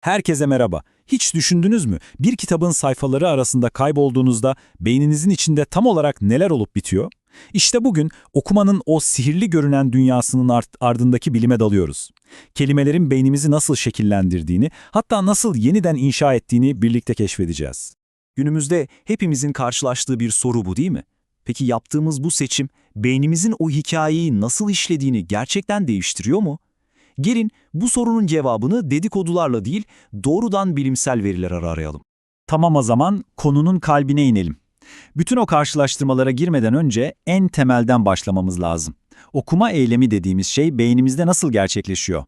Herkese merhaba. Hiç düşündünüz mü? Bir kitabın sayfaları arasında kaybolduğunuzda beyninizin içinde tam olarak neler olup bitiyor? İşte bugün okumanın o sihirli görünen dünyasının ardındaki bilime dalıyoruz. Kelimelerin beynimizi nasıl şekillendirdiğini, hatta nasıl yeniden inşa ettiğini birlikte keşfedeceğiz. Günümüzde hepimizin karşılaştığı bir soru bu değil mi? Peki yaptığımız bu seçim beynimizin o hikayeyi nasıl işlediğini gerçekten değiştiriyor mu? Gelin bu sorunun cevabını dedikodularla değil, doğrudan bilimsel veriler arayalım. Tamam o zaman konunun kalbine inelim. Bütün o karşılaştırmalara girmeden önce en temelden başlamamız lazım. Okuma eylemi dediğimiz şey beynimizde nasıl gerçekleşiyor?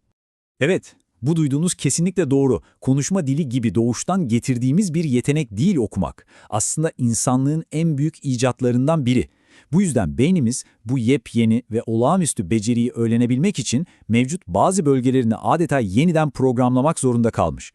Evet, bu duyduğunuz kesinlikle doğru. Konuşma dili gibi doğuştan getirdiğimiz bir yetenek değil okumak. Aslında insanlığın en büyük icatlarından biri. Bu yüzden beynimiz bu yepyeni ve olağanüstü beceriyi öğrenebilmek için mevcut bazı bölgelerini adeta yeniden programlamak zorunda kalmış.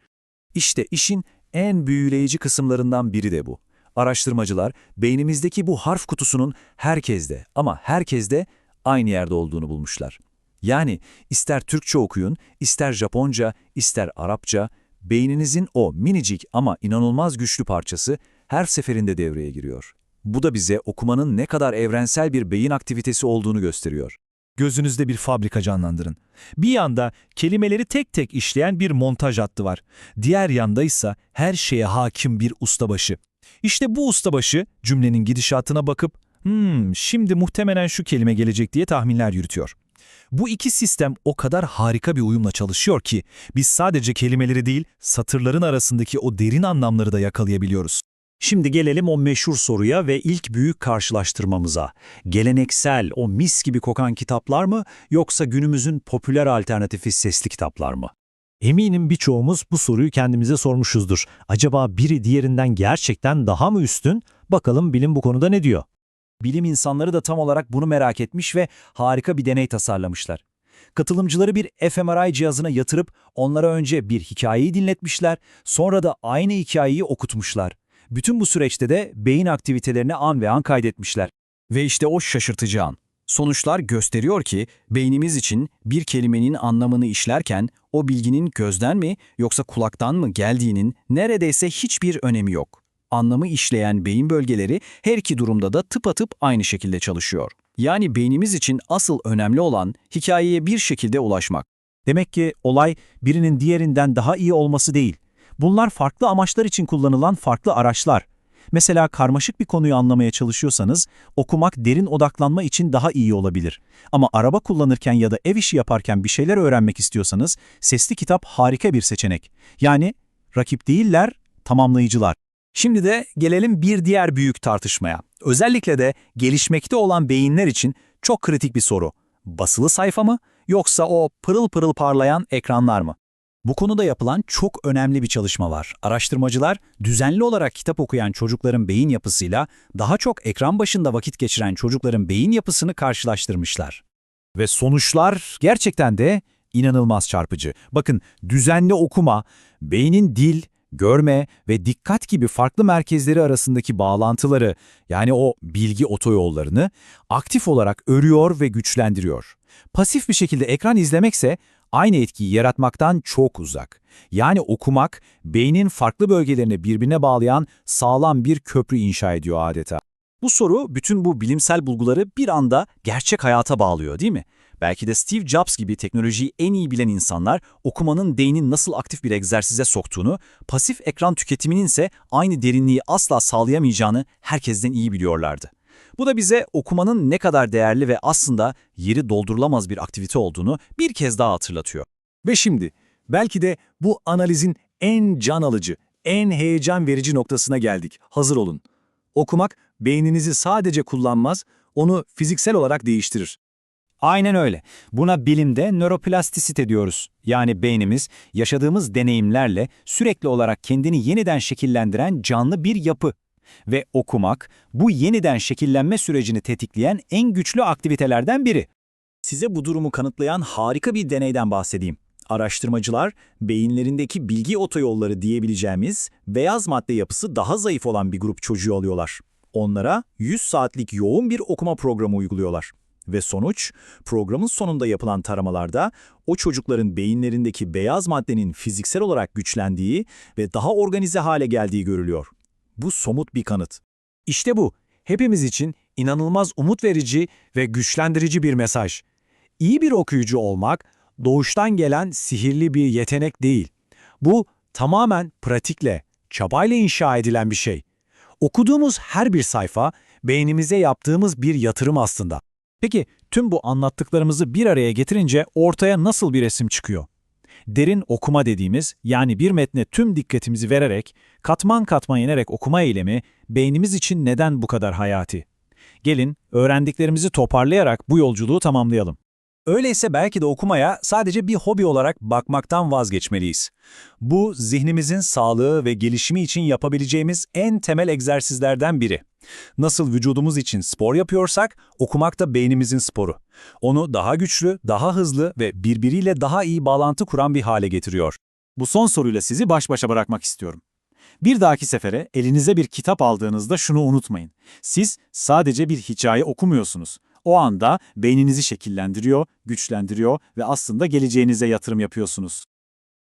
İşte işin en büyüleyici kısımlarından biri de bu. Araştırmacılar beynimizdeki bu harf kutusunun herkeste ama herkeste aynı yerde olduğunu bulmuşlar. Yani ister Türkçe okuyun, ister Japonca, ister Arapça, beyninizin o minicik ama inanılmaz güçlü parçası her seferinde devreye giriyor. Bu da bize okumanın ne kadar evrensel bir beyin aktivitesi olduğunu gösteriyor. Gözünüzde bir fabrika canlandırın. Bir yanda kelimeleri tek tek işleyen bir montaj hattı var. Diğer yanda ise her şeye hakim bir ustabaşı. İşte bu ustabaşı cümlenin gidişatına bakıp hmm, şimdi muhtemelen şu kelime gelecek diye tahminler yürütüyor. Bu iki sistem o kadar harika bir uyumla çalışıyor ki biz sadece kelimeleri değil satırların arasındaki o derin anlamları da yakalayabiliyoruz. Şimdi gelelim o meşhur soruya ve ilk büyük karşılaştırmamıza. Geleneksel, o mis gibi kokan kitaplar mı yoksa günümüzün popüler alternatifi sesli kitaplar mı? Eminim birçoğumuz bu soruyu kendimize sormuşuzdur. Acaba biri diğerinden gerçekten daha mı üstün? Bakalım bilim bu konuda ne diyor? Bilim insanları da tam olarak bunu merak etmiş ve harika bir deney tasarlamışlar. Katılımcıları bir fMRI cihazına yatırıp onlara önce bir hikayeyi dinletmişler, sonra da aynı hikayeyi okutmuşlar. Bütün bu süreçte de beyin aktivitelerini an ve an kaydetmişler. Ve işte o şaşırtıcı an. Sonuçlar gösteriyor ki beynimiz için bir kelimenin anlamını işlerken o bilginin gözden mi yoksa kulaktan mı geldiğinin neredeyse hiçbir önemi yok. Anlamı işleyen beyin bölgeleri her iki durumda da tıpatıp aynı şekilde çalışıyor. Yani beynimiz için asıl önemli olan hikayeye bir şekilde ulaşmak. Demek ki olay birinin diğerinden daha iyi olması değil. Bunlar farklı amaçlar için kullanılan farklı araçlar. Mesela karmaşık bir konuyu anlamaya çalışıyorsanız, okumak derin odaklanma için daha iyi olabilir. Ama araba kullanırken ya da ev işi yaparken bir şeyler öğrenmek istiyorsanız, sesli kitap harika bir seçenek. Yani rakip değiller, tamamlayıcılar. Şimdi de gelelim bir diğer büyük tartışmaya. Özellikle de gelişmekte olan beyinler için çok kritik bir soru. Basılı sayfa mı yoksa o pırıl pırıl parlayan ekranlar mı? Bu konuda yapılan çok önemli bir çalışma var. Araştırmacılar düzenli olarak kitap okuyan çocukların beyin yapısıyla daha çok ekran başında vakit geçiren çocukların beyin yapısını karşılaştırmışlar. Ve sonuçlar gerçekten de inanılmaz çarpıcı. Bakın düzenli okuma, beynin dil, görme ve dikkat gibi farklı merkezleri arasındaki bağlantıları yani o bilgi otoyollarını aktif olarak örüyor ve güçlendiriyor. Pasif bir şekilde ekran izlemekse aynı etkiyi yaratmaktan çok uzak. Yani okumak beynin farklı bölgelerini birbirine bağlayan sağlam bir köprü inşa ediyor adeta. Bu soru bütün bu bilimsel bulguları bir anda gerçek hayata bağlıyor değil mi? Belki de Steve Jobs gibi teknolojiyi en iyi bilen insanlar okumanın beynin nasıl aktif bir egzersize soktuğunu, pasif ekran tüketiminin ise aynı derinliği asla sağlayamayacağını herkesten iyi biliyorlardı. Bu da bize okumanın ne kadar değerli ve aslında yeri doldurulamaz bir aktivite olduğunu bir kez daha hatırlatıyor. Ve şimdi belki de bu analizin en can alıcı, en heyecan verici noktasına geldik. Hazır olun. Okumak beyninizi sadece kullanmaz, onu fiziksel olarak değiştirir. Aynen öyle. Buna bilimde nöroplastisite diyoruz. Yani beynimiz yaşadığımız deneyimlerle sürekli olarak kendini yeniden şekillendiren canlı bir yapı. Ve okumak bu yeniden şekillenme sürecini tetikleyen en güçlü aktivitelerden biri. Size bu durumu kanıtlayan harika bir deneyden bahsedeyim. Araştırmacılar beyinlerindeki bilgi otoyolları diyebileceğimiz beyaz madde yapısı daha zayıf olan bir grup çocuğu alıyorlar. Onlara 100 saatlik yoğun bir okuma programı uyguluyorlar. Ve sonuç, programın sonunda yapılan taramalarda o çocukların beyinlerindeki beyaz maddenin fiziksel olarak güçlendiği ve daha organize hale geldiği görülüyor. Bu somut bir kanıt. İşte bu, hepimiz için inanılmaz umut verici ve güçlendirici bir mesaj. İyi bir okuyucu olmak, doğuştan gelen sihirli bir yetenek değil. Bu tamamen pratikle, çabayla inşa edilen bir şey. Okuduğumuz her bir sayfa, beynimize yaptığımız bir yatırım aslında. Peki, tüm bu anlattıklarımızı bir araya getirince ortaya nasıl bir resim çıkıyor? Derin okuma dediğimiz, yani bir metne tüm dikkatimizi vererek, katman katman inerek okuma eylemi, beynimiz için neden bu kadar hayati? Gelin, öğrendiklerimizi toparlayarak bu yolculuğu tamamlayalım. Öyleyse belki de okumaya sadece bir hobi olarak bakmaktan vazgeçmeliyiz. Bu, zihnimizin sağlığı ve gelişimi için yapabileceğimiz en temel egzersizlerden biri. Nasıl vücudumuz için spor yapıyorsak, okumak da beynimizin sporu. Onu daha güçlü, daha hızlı ve birbiriyle daha iyi bağlantı kuran bir hale getiriyor. Bu son soruyla sizi baş başa bırakmak istiyorum. Bir dahaki sefere elinize bir kitap aldığınızda şunu unutmayın. Siz sadece bir hikaye okumuyorsunuz. O anda beyninizi şekillendiriyor, güçlendiriyor ve aslında geleceğinize yatırım yapıyorsunuz.